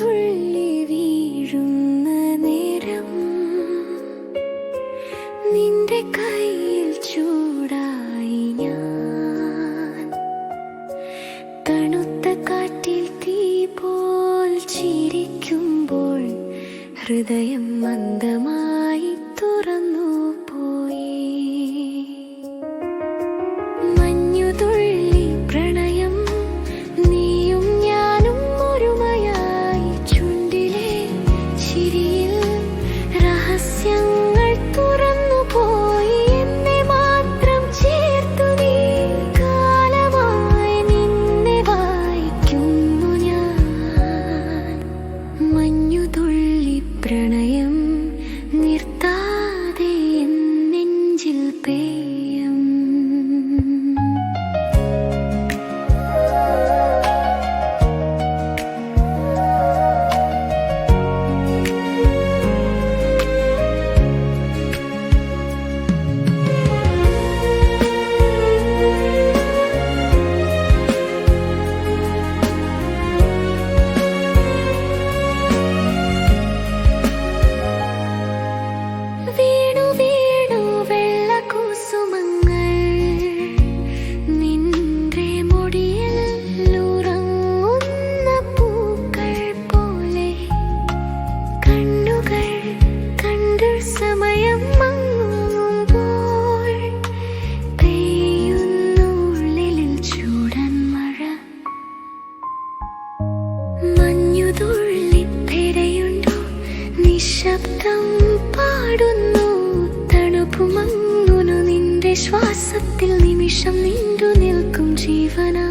തുള്ളി വീഴുന്ന നേരം നിന്റെ കയ്യിൽ ചൂടായി ഞാൻ. തണുത്ത കാറ്റിൽ തീ പോൽ ചിരിക്കുമ്പോൾ ഹൃദയം മന്ദമായി തുറന്നു ശ്വാസത്തിൽ നിമിഷം നീണ്ടു നിൽക്കും ജീവനാ